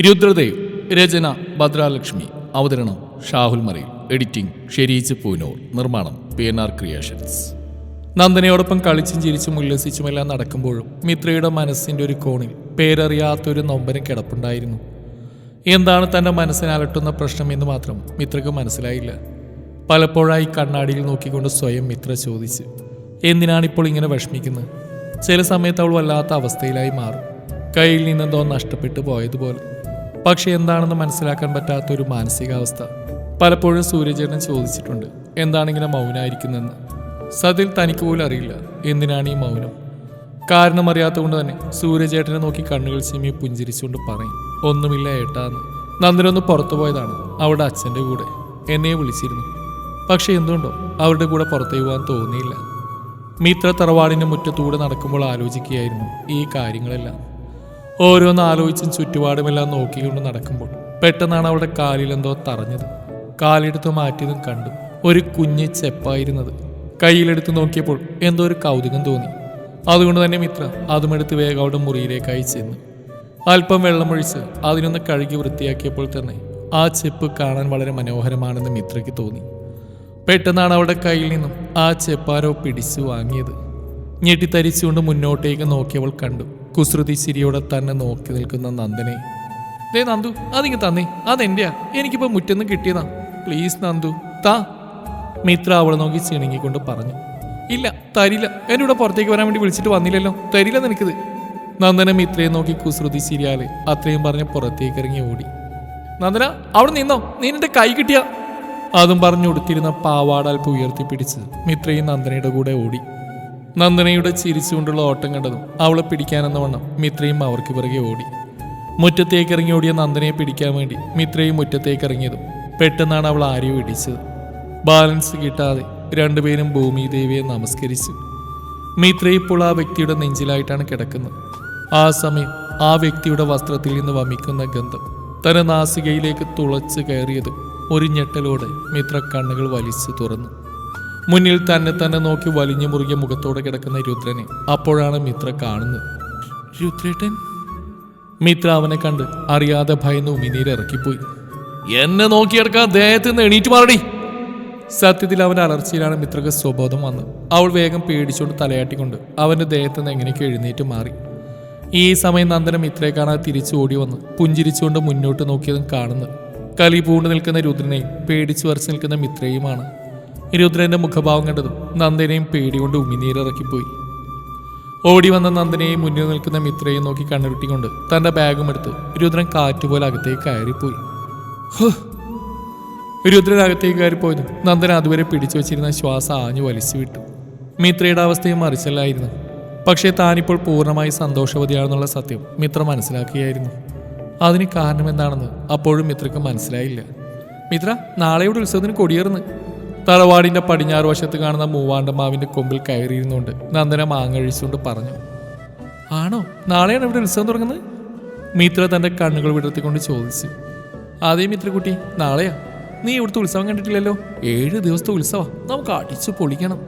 രുദ്രദേവ് രചന ഭദ്രാലക്ഷ്മി അവതരണം ഷാഹുൽ മറി എഡിറ്റിംഗ് ഷെരീച്ച് പൂനൂർ നിർമ്മാണം പി എൻ ആർ ക്രിയേഷൻസ്. നന്ദനയോടൊപ്പം കളിച്ചും ചിരിച്ചും ഉല്ലസിച്ചുമെല്ലാം നടക്കുമ്പോഴും മിത്രയുടെ മനസ്സിന്റെ ഒരു കോണിൽ പേരറിയാത്തൊരു നൊമ്പരം കിടപ്പുണ്ടായിരുന്നു. എന്താണ് തന്റെ മനസ്സിനെ അലട്ടുന്ന പ്രശ്നം എന്ന് മാത്രം മിത്രക്ക് മനസ്സിലായില്ല. പലപ്പോഴായി കണ്ണാടിയിൽ നോക്കിക്കൊണ്ട് സ്വയം മിത്ര ചോദിച്ചു എന്തിനാണിപ്പോൾ ഇങ്ങനെ വിഷമിക്കുന്നത്? ചില സമയത്ത് അവൾ വല്ലാത്ത അവസ്ഥയിലായി മാറും. കയ്യിൽ നിന്നെന്തോ നഷ്ടപ്പെട്ടു പോയതുപോലെ. പക്ഷെ എന്താണെന്ന് മനസ്സിലാക്കാൻ പറ്റാത്ത ഒരു മാനസികാവസ്ഥ. പലപ്പോഴും സൂര്യചേട്ടൻ ചോദിച്ചിട്ടുണ്ട് എന്താണിങ്ങനെ മൗനായിരിക്കുന്നതെന്ന്? സതിൽ തനിക്ക് പോലും അറിയില്ല എന്തിനാണ് ഈ മൗനം? കാരണം അറിയാത്തതുകൊണ്ട് തന്നെ സൂര്യചേട്ടനെ നോക്കി കണ്ണുകൾ ചിമ്മി പുഞ്ചിരിച്ചുകൊണ്ട് പറയും ഒന്നുമില്ല ഏട്ടാന്ന് നന്ദനൊന്ന് പുറത്തു പോയതാണ് അവിടെ അച്ഛന്റെ കൂടെ എന്നെ വിളിച്ചിരുന്നു. പക്ഷെ എന്തുകൊണ്ടോ അവരുടെ കൂടെ പുറത്തേക്ക് പോകാൻ തോന്നിയില്ല. മിത്ര തറവാടിന്റെ മുറ്റത്തൂടെ നടക്കുമ്പോൾ ആലോചിക്കുകയായിരുന്നു ഈ കാര്യങ്ങളെല്ലാം. ഓരോന്ന് ആലോചിച്ചും ചുറ്റുപാടുമെല്ലാം നോക്കിക്കൊണ്ട് നടക്കുമ്പോൾ പെട്ടെന്നാണ് അവളുടെ കാലിലെന്തോ തറഞ്ഞത്. കാലെടുത്ത് മാറ്റിയതും കണ്ടു. ഒരു കുഞ്ഞ് ചെപ്പായിരുന്നത്. കയ്യിലെടുത്ത് നോക്കിയപ്പോൾ എന്തോ ഒരു കൗതുകം തോന്നി. അതുകൊണ്ട് തന്നെ മിത്ര അതുമെടുത്ത് വേഗം അവിടെ മുറിയിലേക്കായി ചെന്നു. അല്പം വെള്ളമൊഴിച്ച് അതിനൊന്ന് കഴുകി വൃത്തിയാക്കിയപ്പോൾ തന്നെ ആ ചെപ്പ് കാണാൻ വളരെ മനോഹരമാണെന്ന് മിത്രയ്ക്ക് തോന്നി. പെട്ടെന്നാണ് അവളുടെ കയ്യിൽ നിന്നും ആ ചെപ്പാരോ പിടിച്ചു വാങ്ങിയത്. ഞെട്ടിത്തരിച്ചുകൊണ്ട് മുന്നോട്ടേക്ക് നോക്കിയവൾ കണ്ടു. കുസൃതി ചിരിയോടെ തന്നെ നോക്കി നിൽക്കുന്ന നന്ദനെ. ദേ നന്ദു അതിങ്ങ് തന്നേ അതെന്റെയാ? എനിക്കിപ്പോ മുറ്റന്ന് കിട്ടിയതാ. പ്ലീസ് നന്ദു താ. മിത്ര അവളെ നോക്കി ചിണുങ്ങിക്കൊണ്ട് പറഞ്ഞു. ഇല്ല തരില്ല. എന്നെ ഇവിടെ പുറത്തേക്ക് വരാൻ വേണ്ടി വിളിച്ചിട്ട് വന്നില്ലല്ലോ. തരില്ല നിനക്കിത്. നന്ദന മിത്രയെ നോക്കി കുസൃതി ചിരിയാലെ അത്രയും പറഞ്ഞ് പുറത്തേക്ക് ഇറങ്ങി ഓടി. നന്ദന അവിടെ നിന്നോ? നീ എന്റെ കൈ കിട്ടിയ. അതും പറഞ്ഞു കൊടുത്തിരുന്ന പാവാട അല്പം ഉയർത്തിപ്പിടിച്ച് മിത്രയും നന്ദനയുടെ കൂടെ ഓടി. നന്ദനയുടെ ചിരിച്ചുകൊണ്ടുള്ള ഓട്ടം കണ്ടതും അവളെ പിടിക്കാനെന്ന വണ്ണം മിത്രയും അവർക്ക് പിറകെ ഓടി. മുറ്റത്തേക്ക് ഇറങ്ങി ഓടിയ നന്ദനയെ പിടിക്കാൻ വേണ്ടി മിത്രയും മുറ്റത്തേക്ക് ഇറങ്ങിയതും പെട്ടെന്നാണ് അവൾ ആരെയോ ഇടിച്ചത്. ബാലൻസ് കിട്ടാതെ രണ്ടുപേരും ഭൂമി ദേവിയെ നമസ്കരിച്ചു. മിത്ര ഇപ്പോൾ ആ വ്യക്തിയുടെ നെഞ്ചിലായിട്ടാണ് കിടക്കുന്നത്. ആ സമയം ആ വ്യക്തിയുടെ വസ്ത്രത്തിൽ നിന്ന് വമിക്കുന്ന ഗന്ധം തന്റെ നാസികയിലേക്ക് തുളച്ച് കയറിയതും ഒരു ഞെട്ടലോടെ മിത്ര കണ്ണുകൾ വലിച്ചു തുറന്നു. മുന്നിൽ തന്നെ തന്നെ നോക്കി വലിഞ്ഞു മുറുകിയ മുഖത്തോടെ കിടക്കുന്ന രുദ്രനെ. അപ്പോഴാണ് മിത്ര കാണുന്നത്. രുദ്രേട്ടൻ? മിത്ര അവനെ കണ്ട് അറിയാതെ ഭയന്ന് ഉമിനീരിറക്കിപ്പോയി. എന്നെ നോക്കിയെടുക്കാൻ ദേഹത്ത് നിന്ന് എണീറ്റ് മാറടി. സത്യത്തിൽ അവന്റെ അലർച്ചയിലാണ് മിത്രക്ക് സ്വബോധം വന്നത്. അവൾ വേഗം പേടിച്ചുകൊണ്ട് തലയാട്ടിക്കൊണ്ട് അവന്റെ ദേഹത്ത് നിന്ന് എങ്ങനെയൊക്കെ എഴുന്നേറ്റ് മാറി. ഈ സമയം നന്ദന മിത്രയെ കാണാതെ തിരിച്ചു ഓടി വന്ന് പുഞ്ചിരിച്ചുകൊണ്ട് മുന്നോട്ട് നോക്കിയതും കാണുന്നു കലി പൂണ്ട് നിൽക്കുന്ന രുദ്രനെയും പേടിച്ചു വരച്ച് നിൽക്കുന്ന മിത്രയുമാണ് രുദ്രന്റെ മുഖഭാവം കണ്ടതും നന്ദനെയും പേടികൊണ്ട് ഉമിനീരിറക്കിപ്പോയി. ഓടി വന്ന നന്ദനെയും മുന്നിൽ നിൽക്കുന്ന മിത്രയെയും നോക്കി കണ്ണുരുട്ടിക്കൊണ്ട് തന്റെ ബാഗും എടുത്ത് രുദ്രൻ കാറ്റുപോലെ അകത്തേക്ക് കയറിപ്പോയി. രുദ്രൻ അകത്തേക്ക് കയറിപ്പോയതും നന്ദൻ അതുവരെ പിടിച്ചു വെച്ചിരുന്ന ശ്വാസം ആഞ്ഞു വലിച്ചു വിട്ടു മിത്രയുടെ അവസ്ഥയും മറിച്ചല്ലായിരുന്നു. പക്ഷേ താനിപ്പോൾ പൂർണമായി സന്തോഷവതിയാണെന്നുള്ള സത്യം മിത്ര മനസ്സിലാക്കുകയായിരുന്നു. അതിന് കാരണം എന്താണെന്ന് അപ്പോഴും മിത്രക്ക് മനസ്സിലായില്ല. മിത്ര നാളെയുടെ ഉത്സവത്തിന് കൊടിയേറുന്നു. തറവാടിന്റെ പടിഞ്ഞാറ് വശത്ത് കാണുന്ന മൂവാണ്ടമാവിന്റെ കൊമ്പിൽ കയറിയിരുന്നുകൊണ്ട് നന്ദന മാങ്ങഴിച്ചുകൊണ്ട് പറഞ്ഞു ആണോ? നാളെയാണ് ഇവിടെ ഉത്സവം തുടങ്ങുന്നത്? മിത്ര തന്റെ കണ്ണുകൾ വിടർത്തിക്കൊണ്ട് ചോദിച്ചു അതേ മിത്രക്കുട്ടി നാളെയാ? നീ ഇവിടുത്തെ ഉത്സവം കണ്ടിട്ടില്ലല്ലോ? ഏഴ് ദിവസത്തെ ഉത്സവമാണ് നമുക്ക് അടിച്ചു പൊളിക്കണം.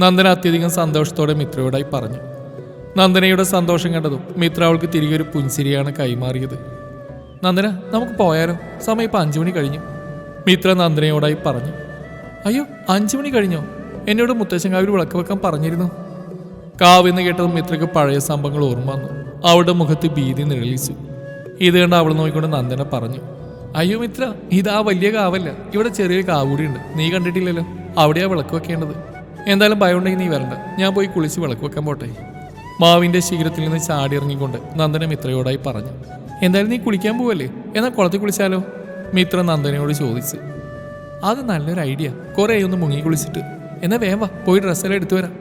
നന്ദന അത്യധികം സന്തോഷത്തോടെ മിത്രയോടായി പറഞ്ഞു. നന്ദനയുടെ സന്തോഷം കണ്ടതും മിത്ര അവൾക്ക് തിരികെ ഒരു പുൻസിരിയാണ് കൈമാറിയത്. നന്ദന നമുക്ക് പോയാലോ? സമയം ഇപ്പം അഞ്ചു മണി കഴിഞ്ഞു. മിത്ര നന്ദനയോടായി പറഞ്ഞു അയ്യോ അഞ്ചു മണി കഴിഞ്ഞോ? എന്നോട് മുത്തശ്ശൻ കാവിൽ വിളക്ക് വെക്കാൻ പറഞ്ഞിരുന്നു. കാവെന്ന് കേട്ടതും മിത്രയ്ക്ക് പഴയ സംഭവങ്ങൾ ഓർമ്മ വന്നു. അവളുടെ മുഖത്ത് ഭീതി നിഴലിച്ചു. ഇത് കണ്ട് അവൾ നോക്കിക്കൊണ്ട് നന്ദന പറഞ്ഞു. അയ്യോ മിത്ര ഇതാ വലിയ കാവല്ല ഇവിടെ ചെറിയ കാവ് കൂടിയുണ്ട് നീ കണ്ടിട്ടില്ലല്ലോ. അവിടെയാ വിളക്ക് വെക്കേണ്ടത്. എന്തായാലും ഭയം ഉണ്ടെങ്കിൽ നീ വരണ്ട. ഞാൻ പോയി കുളിച്ച് വിളക്ക് വെക്കാൻ പോട്ടെ. മാവിന്റെ ശീഘ്രത്തിൽ നിന്ന് ചാടി ഇറങ്ങിക്കൊണ്ട് നന്ദന മിത്രയോടായി പറഞ്ഞു. എന്തായാലും നീ കുളിക്കാൻ പോവല്ലേ? എന്നാൽ കുളത്തിൽ കുളിച്ചാലോ? മിത്ര നന്ദനയോട് ചോദിച്ചു. അത് നല്ലൊരു ഐഡിയ. കുറേ ഒന്ന് മുങ്ങി കുളിച്ചിട്ട്. എന്നാ വേവ പോയി ഡ്രസ്സെല്ലാം എടുത്തു വരാം.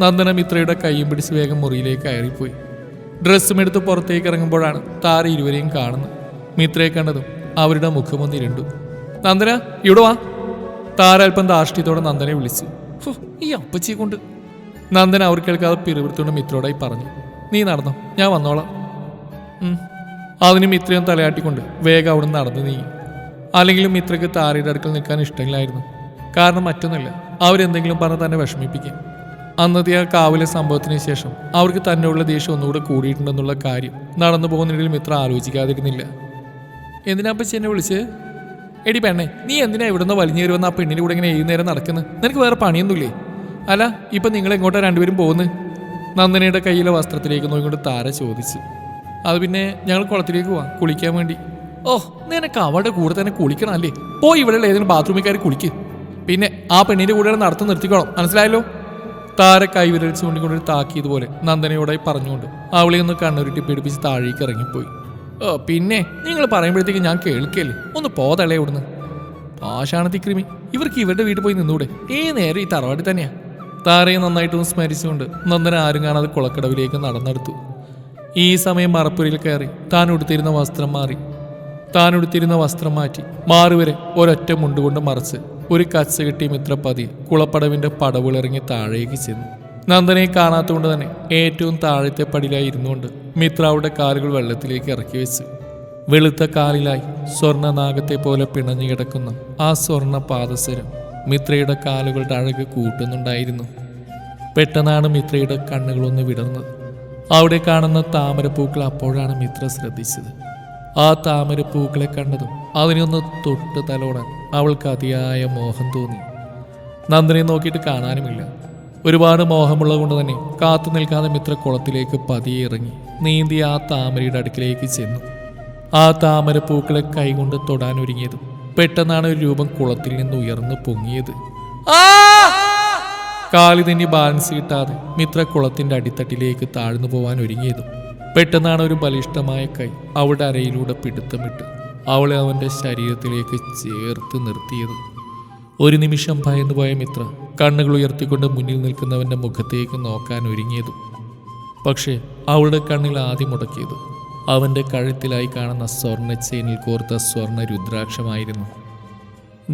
നന്ദന മിത്രയുടെ കൈയും പിടിച്ച് വേഗം മുറിയിലേക്ക് കയറിപ്പോയി. ഡ്രസ്സും എടുത്ത് പുറത്തേക്ക് ഇറങ്ങുമ്പോഴാണ് താര ഇരുവരെയും കാണുന്നത്. മിത്രയെ കണ്ടതും അവരുടെ മുഖമൊന്ന് ഇരുണ്ടു. നന്ദന ഇവിടെ വാ. താര അല്പം ധാർഷ്ട്യത്തോടെ നന്ദനെ വിളിച്ചു. ഈ അപ്പച്ചിയെ കൊണ്ട്. നന്ദന അവർ കേൾക്കാതെ പിറുപിറുത്തോണ്ട് മിത്രോടായി പറഞ്ഞു. നീ നടന്നോ ഞാൻ വന്നോളാം. അതിന് മിത്രയും തലയാട്ടിക്കൊണ്ട് വേഗം അവിടെ നടന്നു നീങ്ങി. അല്ലെങ്കിലും ഇത്രയ്ക്ക് താരയുടെ അടുക്കൽ നിൽക്കാൻ ഇഷ്ടമില്ലായിരുന്നു. കാരണം മറ്റൊന്നുമില്ല അവരെന്തെങ്കിലും പറഞ്ഞ് തന്നെ വിഷമിപ്പിക്കും. അന്നത്തെ ആ കാവിലെ സംഭവത്തിന് ശേഷം അവർക്ക് തന്നെയുള്ള ദേഷ്യം ഒന്നുകൂടെ കൂടിയിട്ടുണ്ടെന്നുള്ള കാര്യം നടന്നു പോകുന്നതിൽ മിത്ര ആലോചിക്കാതിരുന്നില്ല. എന്തിനാ അപ്പച്ചി എന്നെ വിളിച്ച്? എടി പെണ്ണേ നീ എന്തിനാ ഇവിടുന്ന് വലിഞ്ഞു വരുമെന്ന് ആ പെണ്ണിന്റെ കൂടെ ഇങ്ങനെ ഏത് നേരം നടക്കുന്നത് നിനക്ക് വേറെ പണിയൊന്നുമില്ലേ? അല്ല ഇപ്പം നിങ്ങൾ എങ്ങോട്ടാ രണ്ടുപേരും പോകുന്നത് നന്ദനയുടെ കയ്യിലെ വസ്ത്രത്തിലേക്ക് നോക്കിക്കൊണ്ട് താര ചോദിച്ചു. അത് പിന്നെ ഞങ്ങൾ കുളത്തിലേക്ക് പോവാം കുളിക്കാൻ വേണ്ടി. ഓ നിനക്ക് അവളുടെ കൂടെ തന്നെ കുളിക്കണം അല്ലേ? പോയി ഇവിടെയുള്ള ഏതെങ്കിലും ബാത്റൂമിൽ കയറി കുളിക്ക്. പിന്നെ ആ പെണ്ണിന്റെ കൂടെ നടത്തം നിർത്തിക്കോണം മനസ്സിലായല്ലോ? താര കൈവിരൽ ചൂണ്ടിക്കൊണ്ടൊരു താക്കിയതുപോലെ നന്ദനയോടായി പറഞ്ഞുകൊണ്ട് അവളെ ഒന്ന് കണ്ണുരുട്ടി പിടിപ്പിച്ച് താഴേക്ക് ഇറങ്ങിപ്പോയി. ഓ പിന്നെ നിങ്ങൾ പറയുമ്പോഴത്തേക്ക് ഞാൻ കേൾക്കല്ലേ? ഒന്ന് പോതളേ ഇവിടുന്ന്. പാഷാണത്തി കൃമി ഇവർക്ക് ഇവരുടെ വീട്ടിൽ പോയി നിന്നൂടെ. ഏ നേരം ഈ തറവാടി തന്നെയാ. താരയെ നന്നായിട്ടൊന്ന് സ്മരിച്ചുകൊണ്ട് നന്ദന ആരും കാണാതെ കുളക്കടവിലേക്ക് നടന്നെടുത്തു. ഈ സമയം മറപ്പുരയിൽ കയറി താൻ ഉടുത്തിരുന്ന വസ്ത്രം മാറി താൻ ഉടുത്തിരുന്ന വസ്ത്രം മാറ്റി. മാറുവരെ ഒരൊറ്റ മുണ്ടുകൊണ്ട് മറച്ച്. ഒരു കച്ച കിട്ടിയ മിത്ര പതി കുളപ്പടവിന്റെ പടവിളിറങ്ങി താഴേക്ക് ചെന്നു. നന്ദനെ കാണാത്തതുകൊണ്ട് തന്നെ ഏറ്റവും താഴത്തെ പടിയിലായി ഇരുന്നുകൊണ്ട് മിത്രാവുടെ കാലുകൾ വെള്ളത്തിലേക്ക് ഇറക്കി വെച്ചു. വെളുത്ത കാലിലായി സ്വർണനാഗത്തെ പോലെ പിണഞ്ഞു കിടക്കുന്ന ആ സ്വർണ പാദസരം മിത്രയുടെ കാലുകളുടെ അഴക് കൂട്ടുന്നുണ്ടായിരുന്നു. പെട്ടെന്നാണ് മിത്രയുടെ കണ്ണുകളൊന്ന് വിടർന്നത്. അവിടെ കാണുന്ന താമരപ്പൂക്കൾ അപ്പോഴാണ് മിത്ര ശ്രദ്ധിച്ചത്. ആ താമരപ്പൂക്കളെ കണ്ടതും അതിനൊന്ന് തൊട്ട് തലോടാൻ അവൾക്ക് അതിയായ മോഹം തോന്നി. നന്ദനെ നോക്കിയിട്ട് കാണാനുമില്ല. ഒരുപാട് മോഹമുള്ളത് കൊണ്ട് തന്നെ കാത്തു നിൽക്കാതെ മിത്ര കുളത്തിലേക്ക് പതിയെ ഇറങ്ങി നീന്തി ആ താമരയുടെ അടുക്കിലേക്ക് ചെന്നു. ആ താമരപ്പൂക്കളെ കൈകൊണ്ട് തൊടാൻ ഒരുങ്ങിയതും പെട്ടെന്നാണ് ഒരു രൂപം കുളത്തിൽ നിന്ന് ഉയർന്നു പൊങ്ങിയത്. കാലി ബാലൻസ് കിട്ടാതെ മിത്ര കുളത്തിന്റെ അടിത്തട്ടിലേക്ക് താഴ്ന്നു പോവാൻ ഒരുങ്ങിയതും പെട്ടെന്നാണ് ഒരു ബലിഷ്ടമായ കൈ അവളുടെ അരയിലൂടെ പിടുത്തമിട്ട്. അവളെ അവന്റെ ശരീരത്തിലേക്ക് ചേർത്ത് നിർത്തിയത്. ഒരു നിമിഷം ഭയന്നു പോയ മിത്ര കണ്ണുകൾ ഉയർത്തിക്കൊണ്ട് മുന്നിൽ നിൽക്കുന്നവന്റെ മുഖത്തേക്ക് നോക്കാൻ ഒരുങ്ങിയതും. പക്ഷേ അവളുടെ കണ്ണിൽ ആദ്യം മുടക്കിയത് അവന്റെ കഴുത്തിലായി കാണുന്ന സ്വർണ ചെയിനിൽ കോർത്ത സ്വർണ രുദ്രാക്ഷമായിരുന്നു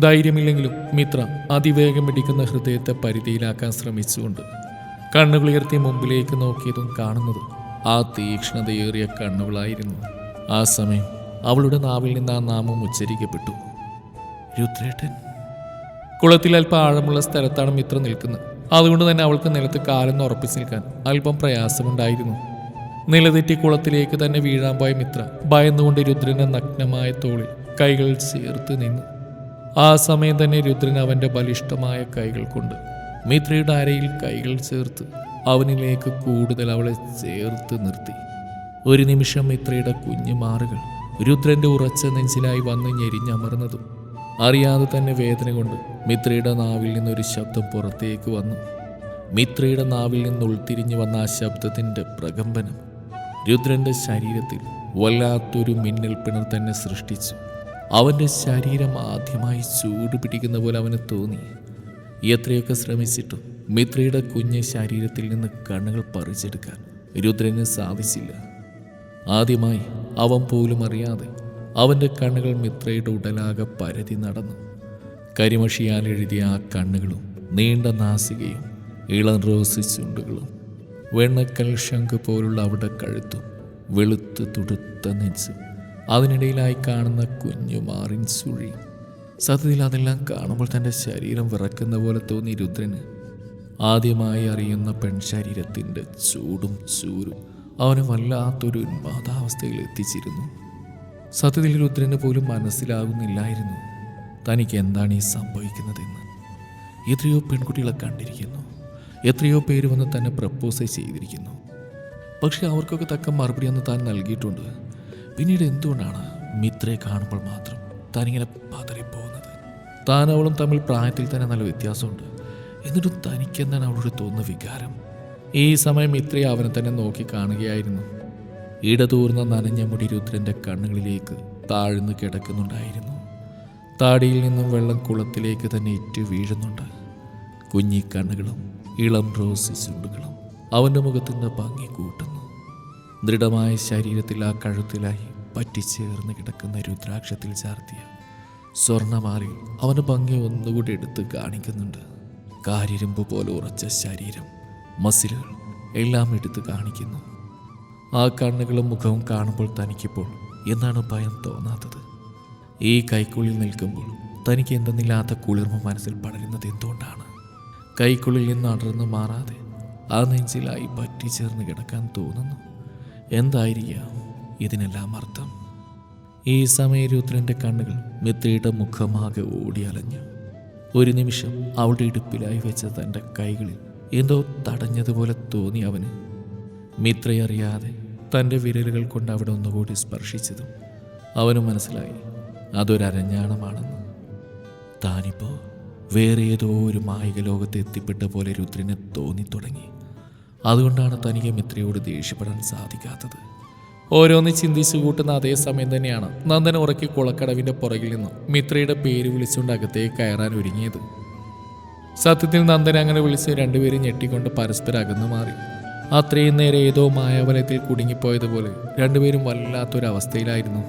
ധൈര്യമില്ലെങ്കിലും മിത്ര അതിവേഗം പിടിക്കുന്ന ഹൃദയത്തെ പരിധിയിലാക്കാൻ ശ്രമിച്ചുകൊണ്ട് കണ്ണുകളുയർത്തി മുമ്പിലേക്ക് നോക്കിയതും കാണുന്നതും. ആ തീക്ഷ്ണതയേറിയ കണ്ണുകളായിരുന്നു. ആ സമയം അവളുടെ നാവിൽ നിന്ന് ആ നാമം ഉച്ചരിക്കപ്പെട്ടു. രുദ്രേട്ടൻ. കുളത്തിൽ അല്പം ആഴമുള്ള സ്ഥലത്താണ് മിത്ര നിൽക്കുന്നത്. അതുകൊണ്ട് തന്നെ അവൾക്ക് നിലത്ത് കാലെന്ന് ഉറപ്പിച്ച് നിൽക്കാൻ അല്പം പ്രയാസമുണ്ടായിരുന്നു. നിലതെറ്റി കുളത്തിലേക്ക് തന്നെ വീഴാൻ പോയ മിത്ര ഭയന്നുകൊണ്ട് രുദ്രന്റെ നഗ്നമായ തോളിൽ കൈകൾ ചേർത്ത് നിന്നു. ആ സമയം തന്നെ രുദ്രൻ അവന്റെ ബലിഷ്ടമായ കൈകൾ കൊണ്ട് മിത്രയുടെ അരയിൽ കൈകൾ ചേർത്ത് അവനിലേക്ക് കൂടുതൽ അവളെ ചേർത്ത് നിർത്തി. ഒരു നിമിഷം മിത്രയുടെ കുഞ്ഞു മാറുകൾ രുദ്രന്റെ ഉറച്ച നെഞ്ചിലായി വന്ന് ഞെരിഞ്ഞമർന്നതും അറിയാതെ തന്നെ വേദന കൊണ്ട് മിത്രയുടെ നാവിൽ നിന്നൊരു ശബ്ദം പുറത്തേക്ക് വന്നു. മിത്രയുടെ നാവിൽ നിന്ന് ഉൾത്തിരിഞ്ഞു വന്ന ആ ശബ്ദത്തിന്റെ പ്രകമ്പനം രുദ്രന്റെ ശരീരത്തിൽ വല്ലാത്തൊരു മിന്നൽ പിണർ തന്നെ സൃഷ്ടിച്ചു. അവന്റെ ശരീരം ആദ്യമായി ചൂട് പിടിക്കുന്ന പോലെ അവന് തോന്നി. എത്രയൊക്കെ ശ്രമിച്ചിട്ടും മിത്രയുടെ കുഞ്ഞ് ശരീരത്തിൽ നിന്ന് കണ്ണുകൾ പറിച്ചെടുക്കാൻ രുദ്രന് സാധിച്ചില്ല. ആദ്യമായി അവൻ പോലും അറിയാതെ അവന്റെ കണ്ണുകൾ മിത്രയുടെ ഉടലാകെ പരതി നടന്നു. കരിമഷിയാൽ എഴുതിയ ആ കണ്ണുകളും നീണ്ട നാസികയും ഇളം റോസ് ചുണ്ടുകളും വെണ്ണക്കൽ ശംഖ് പോലുള്ള അവിടെ കഴുത്തും വെളുത്ത് തുടുത്ത നെഞ്ചും അതിനിടയിലായി കാണുന്ന കുഞ്ഞു മാറിൻ സുഴി. സത്യത്തിൽ അതെല്ലാം കാണുമ്പോൾ തന്റെ ശരീരം വിറക്കുന്ന പോലെ തോന്നി രുദ്രന്. ആദ്യമായി അറിയുന്ന പെൺശരീരത്തിന്റെ ചൂടും ചൂരും അവനെ വല്ലാത്തൊരു ഉന്മാദാവസ്ഥയിൽ എത്തിച്ചിരുന്നു. സത്യത്തിൽ രുദ്രന് പോലും മനസ്സിലാകുന്നില്ലായിരുന്നു തനിക്ക് എന്താണ് ഈ സംഭവിക്കുന്നതെന്ന്. എത്രയോ പെൺകുട്ടികളെ കണ്ടിരിക്കുന്നു. എത്രയോ പേര് വന്ന് തന്നെ പ്രപ്പോസ് ചെയ്തിരിക്കുന്നു. പക്ഷെ അവർക്കൊക്കെ തക്ക മറുപടി അന്ന് താൻ നൽകിയിട്ടുണ്ട്. പിന്നീട് എന്തുകൊണ്ടാണ് മിത്രയെ കാണുമ്പോൾ മാത്രം താനിങ്ങനെ പതറിപ്പോകുന്നത്? താൻ തമ്മിൽ പ്രായത്തിൽ തന്നെ നല്ല വ്യത്യാസമുണ്ട്. എന്നിട്ടും തനിക്കെന്താണ് അവളോട് തോന്നുന്ന വികാരം? ഈ സമയം ഇത്രയും അവനെ തന്നെ നോക്കി കാണുകയായിരുന്നു. ഇടതൂർന്ന നനഞ്ഞ മുടി രുദ്രന്റെ കണ്ണുകളിലേക്ക് താഴ്ന്നു കിടക്കുന്നുണ്ടായിരുന്നു. താടിയിൽ നിന്നും വെള്ളം കുളത്തിലേക്ക് തന്നെ ഇറ്റ് വീഴുന്നുണ്ട്. കുഞ്ഞി കണ്ണുകളും ഇളം റോസ് ചുണ്ടുകളും അവന്റെ മുഖത്തിന്റെ ഭംഗി കൂട്ടുന്നു. ദൃഢമായ ശരീരത്തിൽ ആ കഴുത്തിലായി പറ്റിച്ചേർന്ന് കിടക്കുന്ന രുദ്രാക്ഷത്തിൽ ചാർത്തിയ സ്വർണമാറി അവന്റെ ഭംഗി ഒന്നുകൂടി എടുത്ത് കാണിക്കുന്നുണ്ട്. കാരിരുമ്പ് പോലെ ഉറച്ച ശരീരം മസിലുകൾ എല്ലാം എടുത്തു കാണിക്കുന്നു. ആ കണ്ണുകളും മുഖവും കാണുമ്പോൾ തനിക്കിപ്പോൾ എന്താണ് ഭയം തോന്നാത്തത്? ഈ കൈക്കുള്ളിൽ നിൽക്കുമ്പോൾ തനിക്ക് എന്തെന്നില്ലാത്ത കുളിർമ മനസ്സിൽ പടരുന്നത് എന്തുകൊണ്ടാണ്? കൈക്കുള്ളിൽ നിന്ന് അടർന്നു മാറാതെ ആ നെഞ്ചിലായി പറ്റിച്ചേർന്ന് കിടക്കാൻ തോന്നുന്നു. എന്തായിരിക്കാം ഇതിനെല്ലാം അർത്ഥം? ഈ സമയ രുദ്രന്റെ കണ്ണുകൾ മിത്രയുടെ മുഖമാകെ ഓടിയലഞ്ഞു. ഒരു നിമിഷം അവളുടെ ഇടുപ്പിലായി വെച്ച തന്റെ കൈകളിൽ എന്തോ തടഞ്ഞതുപോലെ തോന്നി അവന്. മിത്രയറിയാതെ തന്റെ വിരലുകൾ കൊണ്ട് അവിടെ ഒന്നുകൂടി സ്പർശിച്ചതും അവനും മനസ്സിലായി അതൊരഞ്ഞാണമാണെന്ന് താനിപ്പോൾ വേറെ ഏതോ ഒരു മായിക ലോകത്ത് എത്തിപ്പെട്ട പോലെ രുദ്രന് തോന്നി തുടങ്ങി. അതുകൊണ്ടാണ് തനിക്ക് മിത്രയോട് ദേഷ്യപ്പെടാൻ സാധിക്കാത്തത്. ഓരോന്ന് ചിന്തിച്ചു കൂട്ടുന്ന അതേ സമയം തന്നെയാണ് നന്ദൻ ഉറക്കി കുളക്കടവിന്റെ പുറകിൽ നിന്ന് മിത്രയുടെ പേര് വിളിച്ചുകൊണ്ട് അകത്തേക്ക് കയറാൻ ഒരുങ്ങിയത്. സത്യത്തിൽ നന്ദൻ അങ്ങനെ വിളിച്ച് രണ്ടുപേരും ഞെട്ടിക്കൊണ്ട് പരസ്പരം അകന്നു മാറി. അത്രയും നേരം ഏതോ മായാവലയത്തിൽ കുടുങ്ങിപ്പോയതുപോലെ രണ്ടുപേരും വല്ലാത്തൊരവസ്ഥയിലായിരുന്നു.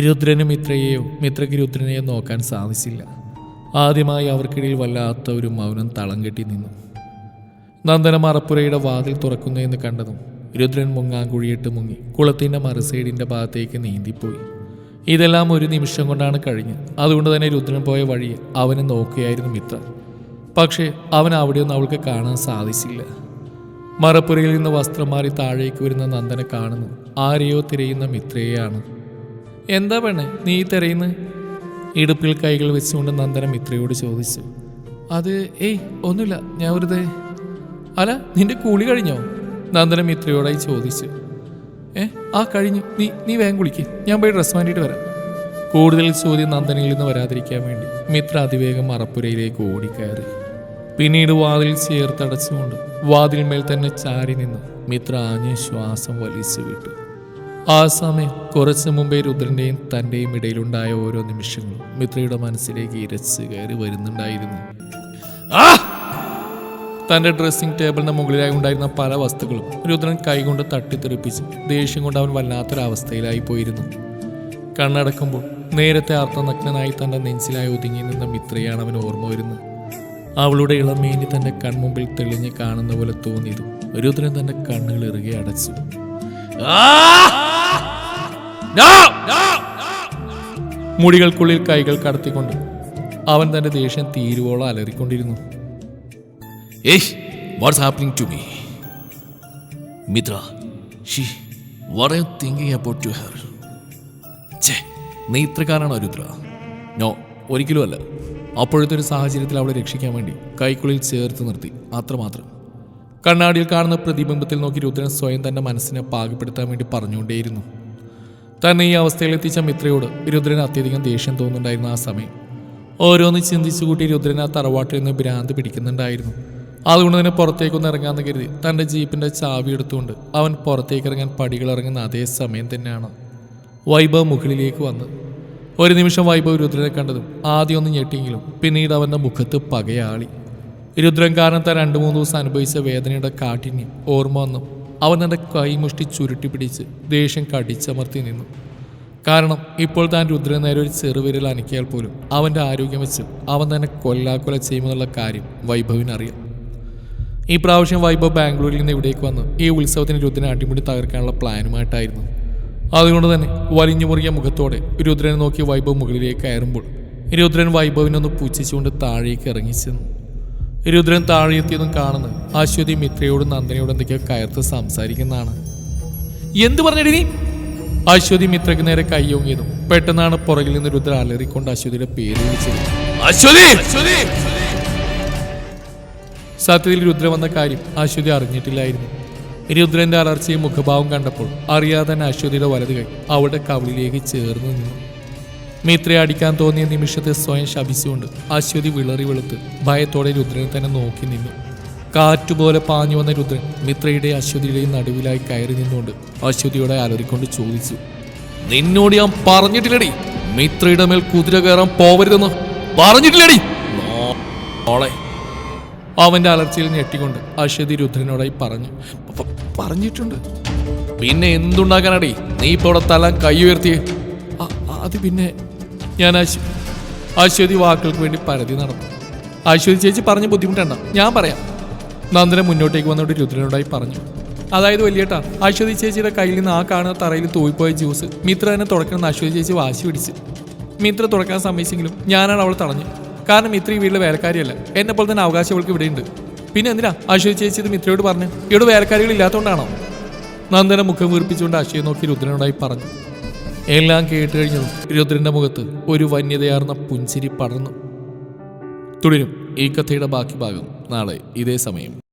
രുദ്രനും മിത്രയെയോ മിത്രയ്ക്ക് രുദ്രനെയോ നോക്കാൻ സാധിച്ചില്ല. ആദ്യമായി അവർക്കിടയിൽ വല്ലാത്ത ഒരു മൗനം തളം കെട്ടി നിന്നു. നന്ദന മറപ്പുരയുടെ വാതിൽ തുറക്കുന്നതെന്ന് കണ്ടതും രുദ്രൻ മുങ്ങാങ്കുഴിയിട്ട് മുങ്ങി. കുളത്തിന്റെ മറുസൈഡിന്റെ ഭാഗത്തേക്ക് നീന്തിപ്പോയി. ഇതെല്ലാം ഒരു നിമിഷം കൊണ്ടാണ് കഴിഞ്ഞത്. അതുകൊണ്ട് തന്നെ രുദ്രൻ പോയ വഴി അവനെ നോക്കുകയായിരുന്നു മിത്ര. പക്ഷേ അവൻ അവിടെയൊന്നും അവൾക്ക് കാണാൻ സാധിച്ചില്ല. മറപ്പുരയിൽ നിന്ന് വസ്ത്രം മാറി താഴേക്ക് വരുന്ന നന്ദനെ കാണുന്നു. ആരെയോ തിരയുന്ന മിത്രയെയാണ്. എന്താ പെണ്ണെ നീ തിരയുന്നത് ഇടുപ്പിൽ കൈകൾ വെച്ചുകൊണ്ട് നന്ദന മിത്രയോട് ചോദിച്ചു. അത് ഏയ് ഒന്നുമില്ല ഞാൻ വെറുതെ. അല നിന്റെ കൂളി കഴിഞ്ഞോ? നന്ദന മിത്രയോടായി ചോദിച്ചു ഏ ആ കഴിഞ്ഞു. നീ നീ വേഗം കുളിക്ക്. ഞാൻ പോയി ഡ്രസ്സ് മാറ്റിയിട്ട് വരാം. കൂടുതൽ ചോദ്യം നന്ദനയിൽ നിന്ന് വരാതിരിക്കാൻ വേണ്ടി മിത്ര അതിവേഗം മറപ്പുരയിലേക്ക് ഓടിക്കയറി. പിന്നീട് വാതിൽ ചേർത്തടച്ചുകൊണ്ട് വാതിൽമേൽ തന്നെ ചാരി നിന്ന് മിത്ര ആഞ്ഞ ശ്വാസം വലിച്ചു വിട്ടു. ആ സമയം കുറച്ചു മുമ്പേ രുദ്രന്റെയും തന്റെയും ഇടയിലുണ്ടായ ഓരോ നിമിഷങ്ങളും മിത്രയുടെ മനസ്സിലേക്ക് ഇരച്ച് കയറി വരുന്നുണ്ടായിരുന്നു. തന്റെ ഡ്രസ്സിംഗ് ടേബിളിന്റെ മുകളിലായി ഉണ്ടായിരുന്ന പല വസ്തുക്കളും രുദ്രൻ കൈകൊണ്ട് തട്ടിത്തെറിപ്പിച്ച് ദേഷ്യം കൊണ്ട് അവൻ വല്ലാത്തൊരവസ്ഥയിലായി പോയിരുന്നു. കണ്ണടക്കുമ്പോൾ നേരത്തെ അർത്ഥനഗ്നനായി തന്റെ നെഞ്ചിലായി ഒതുങ്ങി നിന്ന മിത്രയാണ് അവൻ ഓർമ്മ വരുന്നത്. അവളുടെ ഇളമേനി തന്റെ കൺമുമ്പിൽ തെളിഞ്ഞ് കാണുന്ന പോലെ തോന്നിയത് രുദ്രൻ തന്റെ കണ്ണുകൾ ഇറുകെ അടച്ചു. മുടികൾക്കുള്ളിൽ കൈകൾ കടത്തിക്കൊണ്ട് അവൻ തന്റെ ദേഷ്യം തീരുവോളം അലറിക്കൊണ്ടിരുന്നു. Hey what's happening to me Mitra she what I thinking about to her ചേ നീ ഇത്രക്കാരാണോ രുദ്ര. നോ ഒരിക്കലും അല്ല. അപ്പോഴത്തെ ഒരു സാഹചര്യത്തിൽ അവളെ രക്ഷിക്കാൻ വേണ്ടി കൈക്കുള്ളിൽ ചേർത്ത് നിർത്തി. അത്രമാത്രം. കണ്ണാടിയിൽ കാണുന്ന പ്രതിബിംബത്തിൽ നോക്കി രുദ്രൻ സ്വയം തന്നെ മനസ്സിനെ പാകപ്പെടുത്താൻ വേണ്ടി പറഞ്ഞുകൊണ്ടേയിരുന്നു. തന്നെ ഈ അവസ്ഥയിലെത്തിച്ച മിത്രയോട് രുദ്രൻ അത്യധികം ദേഷ്യം തോന്നുന്നുണ്ടായിരുന്നു ആ സമയം. ഓരോന്ന് ചിന്തിച്ചു കൂട്ടി രുദ്രൻ ആ തറവാട്ടിൽ നിന്ന് ഭ്രാന്ത് പിടിക്കുന്നുണ്ടായിരുന്നു. അതുകൊണ്ട് തന്നെ പുറത്തേക്കൊന്ന് ഇറങ്ങാമെന്ന് കരുതി തന്റെ ജീപ്പിന്റെ ചാവി എടുത്തുകൊണ്ട് അവൻ പുറത്തേക്ക് ഇറങ്ങാൻ പടികൾ ഇറങ്ങുന്ന അതേ സമയം തന്നെയാണ് വൈഭവ് മുകളിലേക്ക് വന്ന്. ഒരു നിമിഷം വൈഭവ് രുദ്രനെ കണ്ടതും ആദ്യം ഒന്ന് ഞെട്ടിയെങ്കിലും പിന്നീട് അവന്റെ മുഖത്ത് പകയാളി. രുദ്രൻ കാരണം താൻ രണ്ടു മൂന്ന് ദിവസം അനുഭവിച്ച വേദനയുടെ കാഠിന്യം ഓർമ്മ വന്നു. അവൻ തന്റെ കൈമുഷ്ടി ചുരുട്ടി പിടിച്ച് ദേഷ്യം കടിച്ചമർത്തി നിന്നു. കാരണം ഇപ്പോൾ താൻ രുദ്രൻ നേരെ ഒരു ചെറുവിരൽ അനക്കിയാൽ പോലും അവന്റെ ആരോഗ്യം വെച്ച് അവൻ തന്നെ കൊല്ലാക്കൊല ചെയ്യുമെന്നുള്ള കാര്യം വൈഭവിനറിയാം. ഈ പ്രാവശ്യം വൈഭവ് ബാംഗ്ലൂരിൽ നിന്ന് ഇവിടേക്ക് വന്ന് ഈ ഉത്സവത്തിന് രുദ്രനെ അടിമുടി തകർക്കാനുള്ള പ്ലാനുമായിട്ടായിരുന്നു. അതുകൊണ്ട് തന്നെ വലിഞ്ഞു മുറിയ മുഖത്തോടെ രുദ്രനെ നോക്കി വൈഭവ് മുകളിലേക്ക് കയറുമ്പോൾ രുദ്രൻ വൈഭവിനൊന്ന് പുച്ഛിച്ചുകൊണ്ട് താഴേക്ക് ഇറങ്ങി ചെന്നു. രുദ്രൻ താഴെത്തിയതും കാണുന്നത് അശ്വതി മിത്രയോടും നന്ദനയോടും എന്തൊക്കെയോ കയർത്ത് സംസാരിക്കുന്നതാണ്. എന്ത് പറഞ്ഞടി നീ? അശ്വതി മിത്രയ്ക്ക് നേരെ കയ്യോങ്ങിയതും പെട്ടെന്നാണ് പുറകിൽ നിന്ന് രുദ്ര അലറിക്കൊണ്ട് അശ്വതിയുടെ പേര് വിളിച്ചത്. അശ്വതി! സത്യത്തിൽ രുദ്ര വന്ന കാര്യം അശ്വതി അറിഞ്ഞിട്ടില്ലായിരുന്നു. രുദ്രന്റെ അലർച്ചയും മുഖഭാവം കണ്ടപ്പോൾ അറിയാതെ തന്നെ അശ്വതിയുടെ വലത് കൈ അവളുടെ കവിളിലേക്ക് ചേർന്ന് നിന്നു. മിത്രയെ അടിക്കാൻ തോന്നിയ നിമിഷത്തെ സ്വയം ശപിച്ചുകൊണ്ട് അശ്വതി വിളറി വെളുത്ത് ഭയത്തോടെ രുദ്രനെ തന്നെ നോക്കി നിന്നു. കാറ്റുപോലെ പാഞ്ഞു വന്ന രുദ്രൻ മിത്രയുടെ അശ്വതിയുടെയും നടുവിലായി കയറി നിന്നുകൊണ്ട് അശ്വതിയോടെ അലറിക്കൊണ്ട് ചോദിച്ചു നിന്നോട് ഞാൻ പറഞ്ഞിട്ടില്ലടി. മിത്രയുടെ മേൽ കുതിര കയറാൻ പോവരുതെന്ന് പറഞ്ഞിട്ടില്ലടി. അവന്റെ അലർച്ചയിൽ ഞെട്ടിക്കൊണ്ട് അശ്വതി രുദ്രനോടായി പറഞ്ഞു. പറഞ്ഞിട്ടുണ്ട്. പിന്നെ എന്തുണ്ടാക്കാനടി നീ ഇപ്പോൾ തല കൈ ഉയർത്തി അത് പിന്നെ ഞാൻ അശ്വ അശ്വതി വാക്കുകൾക്ക് വേണ്ടി പരതി നടന്നു. അശ്വതി ചേച്ചി പറഞ്ഞ ബുദ്ധിമുട്ടണ്ട. ഞാൻ പറയാം. നന്ദന മുന്നോട്ടേക്ക് വന്നോട് രുദ്രനോടായി പറഞ്ഞു. അതായത് വലിയേട്ടാ അശ്വതി ചേച്ചിയുടെ കയ്യിൽ നിന്ന് ആ കാണുന്ന തറയിൽ തൂയിപ്പോയ ജ്യൂസ് മിത്ര തന്നെ തുടക്കണമെന്ന് അശ്വതി ചേച്ചി വാശി പിടിച്ച്. മിത്ര തുടക്കാൻ സമ്മതിച്ചെങ്കിലും ഞാനാണ് അവൾ തടഞ്ഞു കാരണം മിത്ര ഈ വീട്ടിലെ വേലക്കാരിയല്ല. എന്നെ പോലെ തന്നെ അവകാശം അവൾക്ക് ഇവിടെയുണ്ട്. പിന്നെ എന്തിനാ അശ്വതി ചേച്ചി ഇത് മിത്രയോട് പറഞ്ഞു? ഇവിടെ വേലക്കാരികൾ ഇല്ലാത്തതുകൊണ്ടാണോ നന്ദന മുഖം വീർപ്പിച്ചുകൊണ്ട് അശ്വയെ നോക്കി രുദ്രനോടായി പറഞ്ഞു. എല്ലാം കേട്ട് കഴിഞ്ഞതും രുദ്രന്റെ മുഖത്ത് ഒരു വന്യതയാർന്ന പുഞ്ചിരി പടർന്നു. തുടരും ഈ കഥയുടെ ബാക്കി ഭാഗം നാളെ ഇതേ സമയം.